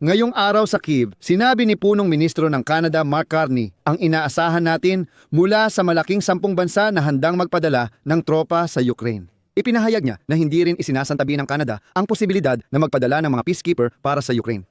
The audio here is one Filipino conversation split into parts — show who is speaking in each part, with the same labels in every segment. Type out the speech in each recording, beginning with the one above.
Speaker 1: Ngayong araw sa Kiev, sinabi ni punong ministro ng Canada Mark Carney ang inaasahan natin mula sa malaking sampung bansa na handang magpadala ng tropa sa Ukraine. Ipinahayag niya na hindi rin isinasantabi ng Canada ang posibilidad na magpadala ng mga peacekeeper para sa Ukraine.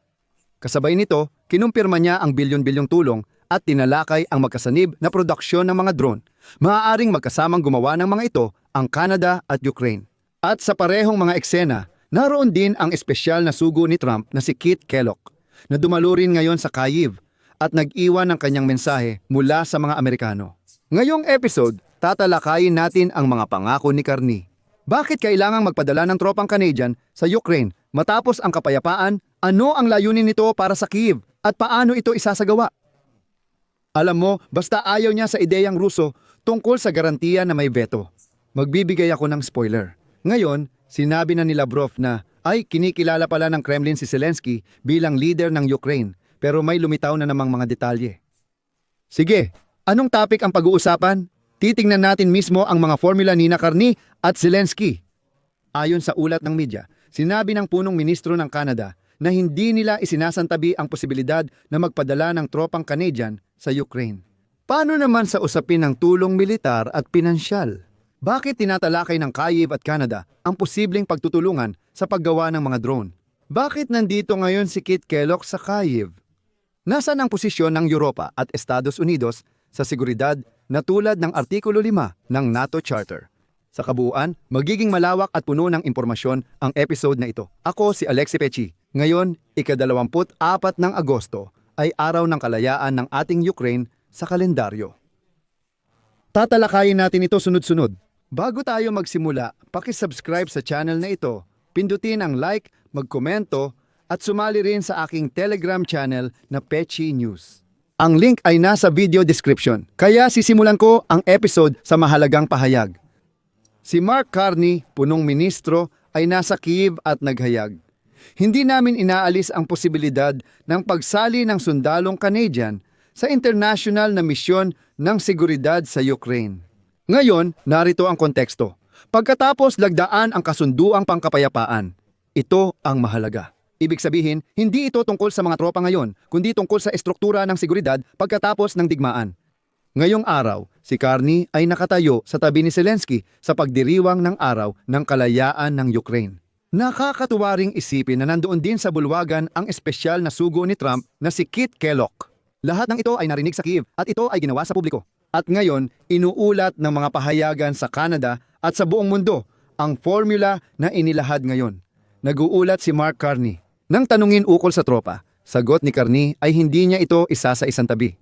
Speaker 1: Kasabay nito, kinumpirma niya ang bilyon-bilyong tulong at tinalakay ang magkasanib na produksyon ng mga drone. Maaaring magkasamang gumawa ng mga ito ang Canada at Ukraine. At sa parehong mga eksena, naroon din ang espesyal na sugo ni Trump na si Kit Kellogg na dumalo rin ngayon sa Kyiv at nag-iwan ng kanyang mensahe mula sa mga Amerikano. Ngayong episode, tatalakayin natin ang mga pangako ni Carney. Bakit kailangang magpadala ng tropang Canadian sa Ukraine matapos ang kapayapaan? Ano ang layunin nito para sa Kiev at paano ito isasagawa? Alam mo, basta ayaw niya sa ideyang Ruso tungkol sa garantiya na may veto. Magbibigay ako ng spoiler. Ngayon, sinabi na ni Lavrov na ay kinikilala pala ng Kremlin si Zelensky bilang leader ng Ukraine pero may lumitaw na namang mga detalye. Sige, anong topic ang pag-uusapan? Titingnan natin mismo ang mga formula ni Nakarni at Zelensky. Ayon sa ulat ng media, sinabi ng punong ministro ng Canada na hindi nila isinasantabi ang posibilidad na magpadala ng tropang Canadian sa Ukraine. Paano naman sa usapin ng tulong militar at pinansyal? Bakit tinatalakay ng Kyiv at Canada ang posibleng pagtutulungan sa paggawa ng mga drone? Bakit nandito ngayon si Kit Kellogg sa Kyiv? Nasaan ang posisyon ng Europa at Estados Unidos sa seguridad na tulad ng Artikulo 5 ng NATO Charter? Sa kabuuan, magiging malawak at puno ng impormasyon ang episode na ito. Ako si Alexi Pechi. Ngayon, ikadalawamput-apat ng Agosto ay araw ng kalayaan ng ating Ukraine sa kalendaryo. Tatalakayin natin ito sunod-sunod. Bago tayo magsimula, pakisubscribe sa channel na ito, pindutin ang like, magkomento, at sumali rin sa aking Telegram channel na Pechi News. Ang link ay nasa video description, kaya sisimulan ko ang episode sa mahalagang pahayag. Si Mark Carney, punong ministro, ay nasa Kiev at naghayag. Hindi namin inaalis ang posibilidad ng pagsali ng sundalong Canadian sa international na misyon ng seguridad sa Ukraine. Ngayon, narito ang konteksto. Pagkatapos lagdaan ang kasunduang pangkapayapaan, ito ang mahalaga. Ibig sabihin, hindi ito tungkol sa mga tropa ngayon, kundi tungkol sa estruktura ng seguridad pagkatapos ng digmaan. Ngayong araw, si Carney ay nakatayo sa tabi ni Zelensky sa pagdiriwang ng araw ng kalayaan ng Ukraine. Nakakatuwa ring isipin na nandoon din sa bulwagan ang espesyal na sugo ni Trump na si Kit Kellogg. Lahat ng ito ay narinig sa Kiev at ito ay ginawa sa publiko. At ngayon, inuulat ng mga pahayagan sa Canada at sa buong mundo ang formula na inilahad ngayon. Nag-uulat si Mark Carney. Nang tanungin ukol sa tropa, sagot ni Carney ay hindi niya ito isa sa isang tabi.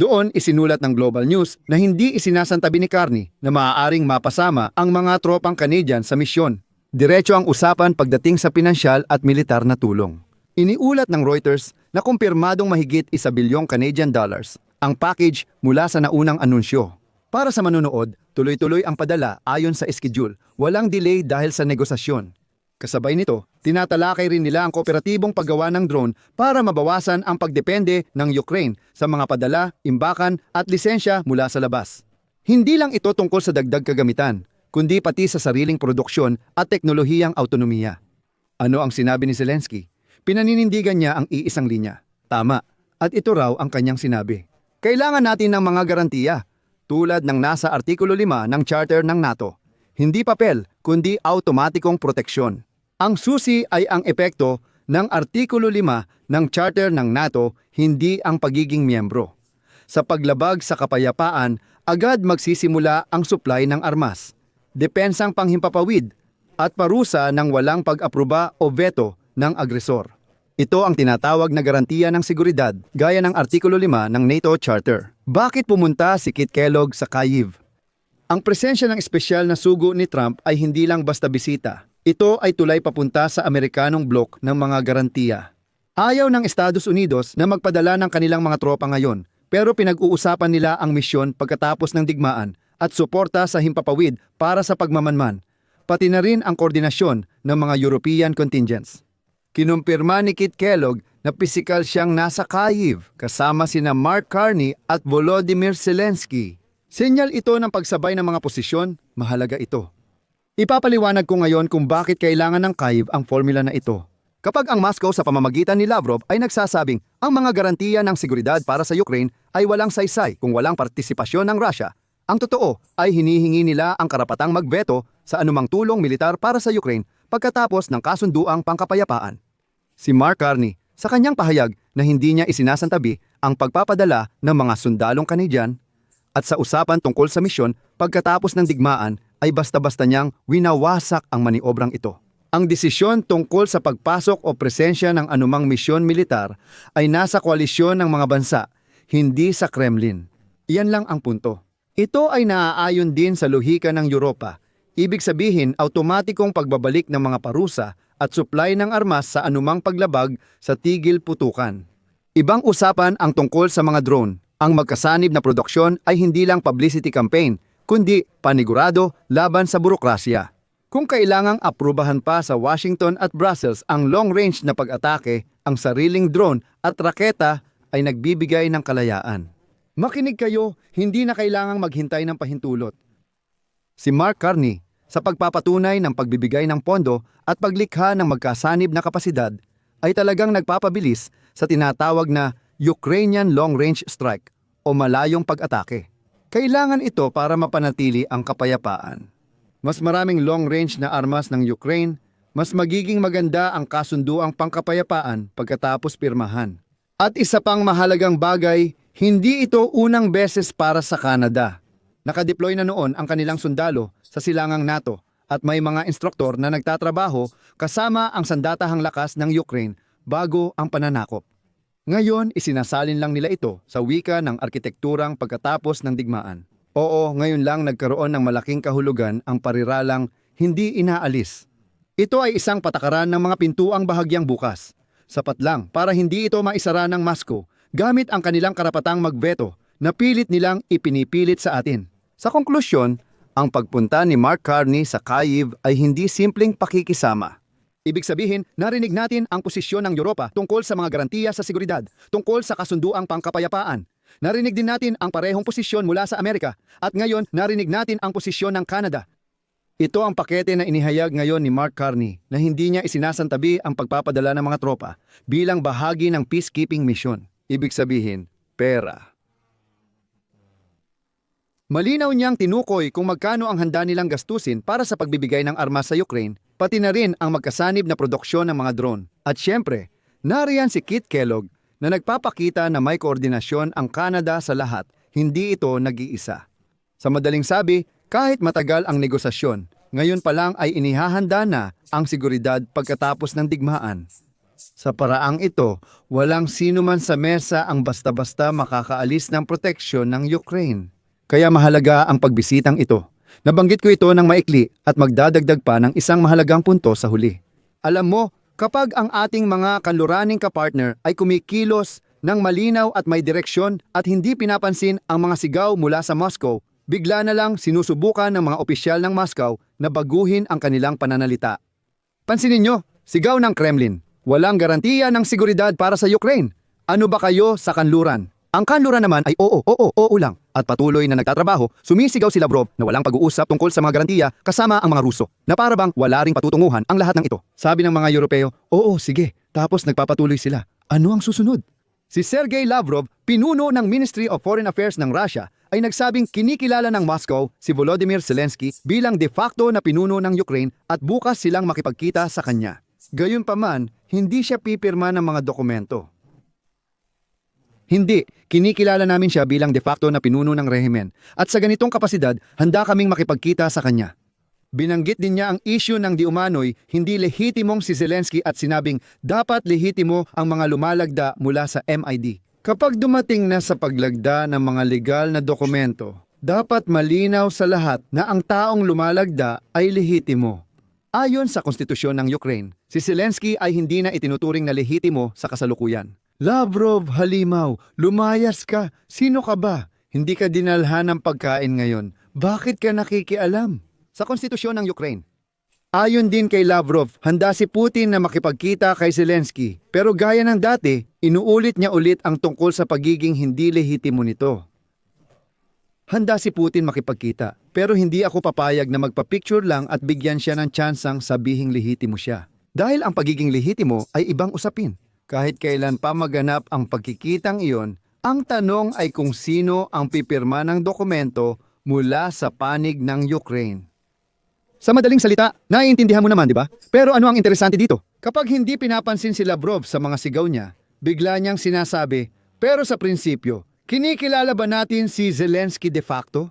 Speaker 1: Doon isinulat ng Global News na hindi isinasantabi ni Carney na maaaring mapasama ang mga tropang Canadian sa misyon. Diretso ang usapan pagdating sa pinansyal at militar na tulong. Iniulat ng Reuters na kumpirmadong mahigit isa bilyong Canadian dollars ang package mula sa naunang anunsyo. Para sa manunood, tuloy-tuloy ang padala ayon sa schedule, walang delay dahil sa negosasyon. Kasabay nito, tinatalakay rin nila ang kooperatibong paggawa ng drone para mabawasan ang pagdepende ng Ukraine sa mga padala, imbakan at lisensya mula sa labas. Hindi lang ito tungkol sa dagdag kagamitan, kundi pati sa sariling produksyon at teknolohiyang autonomiya. Ano ang sinabi ni Zelensky? Pinaninindigan niya ang iisang linya. Tama. At ito raw ang kanyang sinabi. Kailangan natin ng mga garantiya, tulad ng nasa Artikulo 5 ng Charter ng NATO. Hindi papel, kundi automatikong proteksyon. Ang susi ay ang epekto ng Artikulo 5 ng Charter ng NATO, hindi ang pagiging miyembro. Sa paglabag sa kapayapaan, agad magsisimula ang supply ng armas, depensang panghimpapawid, at parusa ng walang pag-aproba o veto ng agresor. Ito ang tinatawag na garantiya ng seguridad gaya ng Artikulo 5 ng NATO Charter. Bakit pumunta si Kit Kellogg sa Kyiv? Ang presensya ng espesyal na sugo ni Trump ay hindi lang basta bisita. Ito ay tulay papunta sa Amerikanong blok ng mga garantiya. Ayaw ng Estados Unidos na magpadala ng kanilang mga tropa ngayon, pero pinag-uusapan nila ang misyon pagkatapos ng digmaan at suporta sa himpapawid para sa pagmamanman, pati na rin ang koordinasyon ng mga European contingents. Kinumpirma ni Kit Kellogg na pisikal siyang nasa Kyiv kasama sina Mark Carney at Volodymyr Zelensky. Senyal ito ng pagsabay ng mga posisyon, mahalaga ito. Ipapaliwanag ko ngayon kung bakit kailangan ng Kyiv ang formula na ito. Kapag ang Moscow sa pamamagitan ni Lavrov ay nagsasabing ang mga garantiya ng seguridad para sa Ukraine ay walang saysay kung walang partisipasyon ng Russia, ang totoo ay hinihingi nila ang karapatang magveto sa anumang tulong militar para sa Ukraine pagkatapos ng kasunduang pangkapayapaan. Si Mark Carney sa kanyang pahayag na hindi niya isinasantabi ang pagpapadala ng mga sundalong Canadian at sa usapan tungkol sa misyon pagkatapos ng digmaan ay basta-basta niyang winawasak ang maniobrang ito. Ang desisyon tungkol sa pagpasok o presensya ng anumang misyon militar ay nasa koalisyon ng mga bansa, hindi sa Kremlin. Iyan lang ang punto. Ito ay naaayon din sa lohika ng Europa. Ibig sabihin, automatikong pagbabalik ng mga parusa at supply ng armas sa anumang paglabag sa tigil putukan. Ibang usapan ang tungkol sa mga drone. Ang magkasanib na produksyon ay hindi lang publicity campaign, kundi panigurado laban sa burokrasya. Kung kailangang aprubahan pa sa Washington at Brussels ang long-range na pag-atake, ang sariling drone at raketa ay nagbibigay ng kalayaan. Makinig kayo, hindi na kailangang maghintay ng pahintulot. Si Mark Carney, sa pagpapatunay ng pagbibigay ng pondo at paglikha ng magkasanib na kapasidad, ay talagang nagpapabilis sa tinatawag na Ukrainian Long-Range Strike o malayong pag-atake. Kailangan ito para mapanatili ang kapayapaan. Mas maraming long-range na armas ng Ukraine, mas magiging maganda ang kasunduang pangkapayapaan pagkatapos pirmahan. At isa pang mahalagang bagay, hindi ito unang beses para sa Canada. Nakadeploy na noon ang kanilang sundalo sa silangang NATO at may mga instruktor na nagtatrabaho kasama ang sandatahang lakas ng Ukraine bago ang pananakop. Ngayon, isinasalin lang nila ito sa wika ng arkitekturang pagkatapos ng digmaan. Oo, ngayon lang nagkaroon ng malaking kahulugan ang pariralang hindi inaalis. Ito ay isang patakaran ng mga pintuang bahagyang bukas. Sapat lang para hindi ito maisara ng Moscow gamit ang kanilang karapatang magveto na pilit nilang ipinipilit sa atin. Sa konklusyon, ang pagpunta ni Mark Carney sa Kyiv ay hindi simpleng pakikisama. Ibig sabihin, narinig natin ang posisyon ng Europa tungkol sa mga garantiya sa seguridad, tungkol sa kasunduang pangkapayapaan. Narinig din natin ang parehong posisyon mula sa Amerika at ngayon narinig natin ang posisyon ng Canada. Ito ang pakete na inihayag ngayon ni Mark Carney na hindi niya isinasantabi ang pagpapadala ng mga tropa bilang bahagi ng peacekeeping mission. Ibig sabihin, pera. Malinaw niyang tinukoy kung magkano ang handa nilang gastusin para sa pagbibigay ng armas sa Ukraine, pati na rin ang magkasanib na produksyon ng mga drone. At syempre, nariyan si Kit Kellogg na nagpapakita na may koordinasyon ang Canada sa lahat, hindi ito nag-iisa. Sa madaling sabi, kahit matagal ang negosasyon, ngayon pa lang ay inihahanda na ang seguridad pagkatapos ng digmaan. Sa paraang ito, walang sino man sa mesa ang basta-basta makakaalis ng proteksyon ng Ukraine. Kaya mahalaga ang pagbisitang ito. Nabanggit ko ito ng maikli at magdadagdag pa ng isang mahalagang punto sa huli. Alam mo, kapag ang ating mga kanluraning kapartner ay kumikilos ng malinaw at may direksyon at hindi pinapansin ang mga sigaw mula sa Moscow, bigla na lang sinusubukan ng mga opisyal ng Moscow na baguhin ang kanilang pananalita. Pansinin nyo, sigaw ng Kremlin, walang garantiya ng seguridad para sa Ukraine. Ano ba kayo sa kanluran? Ang kanluran naman ay oo, oo, oo lang. At patuloy na nagtatrabaho, sumisigaw si Lavrov na walang pag-uusap tungkol sa mga garantiya kasama ang mga Ruso. Na para bang wala ring patutunguhan ang lahat ng ito. Sabi ng mga Europeo, oo, sige. Tapos nagpapatuloy sila. Ano ang susunod? Si Sergey Lavrov, pinuno ng Ministry of Foreign Affairs ng Russia, ay nagsabing kinikilala ng Moscow si Volodymyr Zelensky bilang de facto na pinuno ng Ukraine at bukas silang makipagkita sa kanya. Gayunpaman, hindi siya pipirma ng mga dokumento. Hindi, kinikilala namin siya bilang de facto na pinuno ng rehimen at sa ganitong kapasidad, handa kaming makipagkita sa kanya. Binanggit din niya ang issue ng di umano'y hindi lehitimong si Zelensky at sinabing dapat lehitimo ang mga lumalagda mula sa MID. Kapag dumating na sa paglagda ng mga legal na dokumento, dapat malinaw sa lahat na ang taong lumalagda ay lehitimo. Ayon sa konstitusyon ng Ukraine, si Zelensky ay hindi na itinuturing na lehitimo sa kasalukuyan. Lavrov, halimaw, lumayas ka. Sino ka ba? Hindi ka dinalhan ng pagkain ngayon. Bakit ka nakikialam? Sa konstitusyon ng Ukraine. Ayon din kay Lavrov, handa si Putin na makipagkita kay Zelensky. Pero gaya ng dati, inuulit niya ulit ang tungkol sa pagiging hindi lehitimo nito. Handa si Putin makipagkita, pero hindi ako papayag na magpa-picture lang at bigyan siya ng tsansang sabihing lehitimo siya. Dahil ang pagiging lehitimo ay ibang usapin. Kahit kailan pa maganap ang pagkikitang iyon, ang tanong ay kung sino ang pipirma ng dokumento mula sa panig ng Ukraine. Sa madaling salita, naiintindihan mo naman, di ba? Pero ano ang interesante dito? Kapag hindi pinapansin si Lavrov sa mga sigaw niya, bigla niyang sinasabi, pero sa prinsipyo, kinikilala ba natin si Zelensky de facto?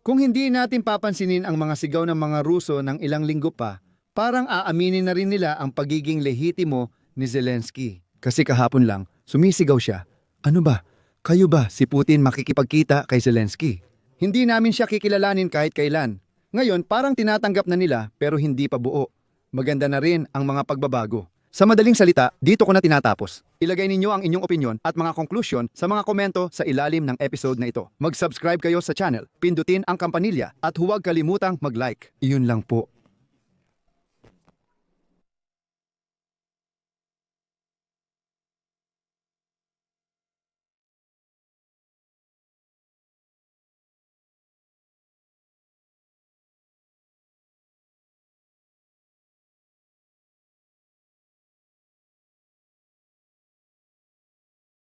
Speaker 1: Kung hindi natin papansinin ang mga sigaw ng mga Ruso ng ilang linggo pa, parang aaminin na rin nila ang pagiging lehitimo ni Zelensky. Kasi kahapon lang, sumisigaw siya. Ano ba? Kayo ba si Putin makikipagkita kay Zelensky? Hindi namin siya kikilalanin kahit kailan. Ngayon, parang tinatanggap na nila pero hindi pa buo. Maganda na rin ang mga pagbabago. Sa madaling salita, dito ko na tinatapos. Ilagay ninyo ang inyong opinion at mga conclusion sa mga komento sa ilalim ng episode na ito. Mag-subscribe kayo sa channel, pindutin ang kampanilya at huwag kalimutang mag-like. Iyon lang po.